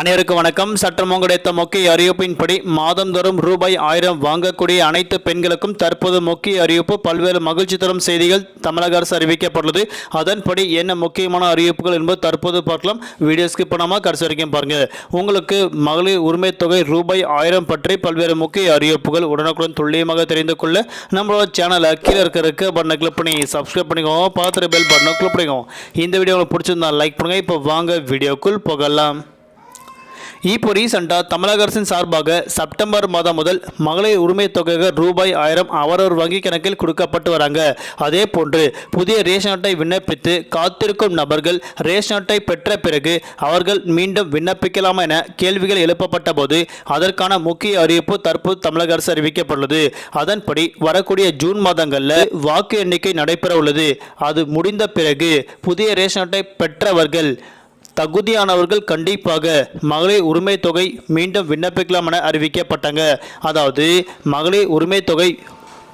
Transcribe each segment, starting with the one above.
அனைவருக்கும் வணக்கம். சட்டம் கிடைத்த முக்கிய அறிவிப்பின்படி மாதந்தோறும் ரூபாய் ஆயிரம் வாங்கக்கூடிய அனைத்து பெண்களுக்கும் தற்போது முக்கிய அறிவிப்பு பல்வேறு மகிழ்ச்சி தரும் செய்திகள் தமிழக அரசு அறிவிக்கப்பட்டுள்ளது. அதன்படி என்ன முக்கியமான அறிவிப்புகள் என்பது தற்போது பார்க்கலாம். வீடியோ ஸ்கிப் பண்ணாமல் கடைசி வரைக்கும் பாருங்க. உங்களுக்கு மகளிர் உரிமை தொகை ரூபாய் ஆயிரம் பற்றி பல்வேறு முக்கிய அறிவிப்புகள் உடனுக்குடன் துல்லியமாக தெரிந்து கொள்ள நம்மளோட சேனலை கீழே இருக்க இருக்க பட்டனை கிளிக் பண்ணி சப்ஸ்கிரைப் பண்ணிக்கோங்க பார்த்துட்டு பெல் பட்டனை கிளிக் பண்ணிக்கோங்க இந்த வீடியோ உங்களுக்கு பிடிச்சிருந்தா லைக் பண்ணுங்கள் இப்போ வாங்க வீடியோக்குள் போகலாம். இப்போ ரீசெண்டாக தமிழக அரசின் சார்பாக செப்டம்பர் மாதம் முதல் மகளிர் உரிமை தொகையாக ரூபாய் ஆயிரம் அவரவர் வங்கி கணக்கில் கொடுக்கப்பட்டு வராங்க. அதே போன்று புதிய ரேஷன் அட்டை விண்ணப்பித்து காத்திருக்கும் நபர்கள் ரேஷன் அட்டை பெற்ற பிறகு அவர்கள் மீண்டும் விண்ணப்பிக்கலாமா என கேள்விகள் எழுப்பப்பட்ட போது அதற்கான முக்கிய அறிவிப்பு தற்போது தமிழக அரசு அறிவிக்கப்பட்டுள்ளது. அதன்படி வரக்கூடிய ஜூன் மாதங்களில் வாக்கு எண்ணிக்கை நடைபெற உள்ளது அது முடிந்த பிறகு புதிய ரேஷன் அட்டை பெற்றவர்கள் தகுதியானவர்கள் கண்டிப்பாக மகளிர் உரிமை தொகை மீண்டும் விண்ணப்பிக்கலாம் என அறிவிக்கப்பட்டாங்க. அதாவது மகளிர் உரிமை தொகை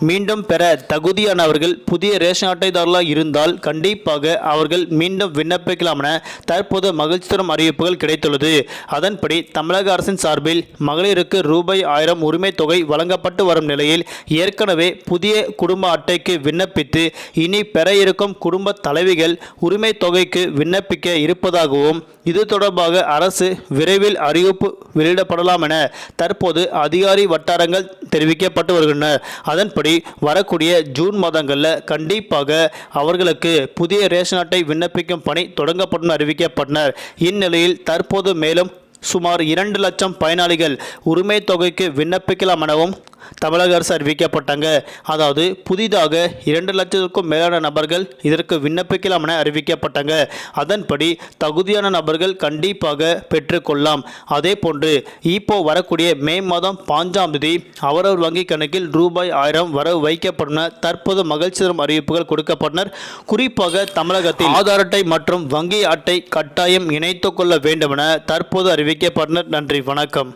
மீண்டும் பெற தகுதியானவர்கள் புதிய ரேஷன் அட்டைதாரர்களாக இருந்தால் கண்டிப்பாக அவர்கள் மீண்டும் விண்ணப்பிக்கலாம் என தற்போது மகிழ்ச்சி தரும் அறிவிப்புகள் கிடைத்துள்ளது. அதன்படி தமிழக அரசின் சார்பில் மகளிருக்கு ரூபாய் ஆயிரம் உரிமை தொகை வழங்கப்பட்டு வரும் நிலையில் ஏற்கனவே புதிய குடும்ப அட்டைக்கு விண்ணப்பித்து இனி பெற இருக்கும் குடும்ப தலைவிகள் உரிமை தொகைக்கு விண்ணப்பிக்க இருப்பதாகவும் இது தொடர்பாக அரசு விரைவில் அறிவிப்பு வெளியிடப்படலாம் என தற்போது அதிகாரி வட்டாரங்கள் தெரிவிக்கப்பட்டு வருகின்றன அதன்படி வரக்கூடிய ஜூன் மாதங்களில் கண்டிப்பாக அவர்களுக்கு புதிய ரேஷன் அட்டை விண்ணப்பிக்கும் பணி தொடங்கப்படும் அறிவிக்கப்பட்டனர். இந்நிலையில் தற்போது மேலும் சுமார் இரண்டு லட்சம் பயனாளிகள் உரிமை தொகைக்கு விண்ணப்பிக்கலாம் எனவும் தமிழக அரசு அறிவிக்கப்பட்டாங்க. அதாவது புதிதாக இரண்டு லட்சத்துக்கும் மேலான நபர்கள் இதற்கு விண்ணப்பிக்கலாம் என அறிவிக்கப்பட்டாங்க. அதன்படி தகுதியான நபர்கள் கண்டிப்பாக பெற்றுக்கொள்ளலாம் அதே போன்று இப்போ வரக்கூடிய மே மாதம் பாஞ்சாம் தேதி அவரவர் வங்கி கணக்கில் ரூபாய் ஆயிரம் வரவு வைக்கப்படும் தற்போது மகிழ்ச்சி தரும் அறிவிப்புகள் கொடுக்கப்பட்டனர். குறிப்பாக தமிழகத்தில் ஆதார் அட்டை மற்றும் வங்கி அட்டை கட்டாயம் இணைத்துக் கொள்ள வேண்டும் என தற்போது அறிவிக்கப்பட்டனர். நன்றி வணக்கம்.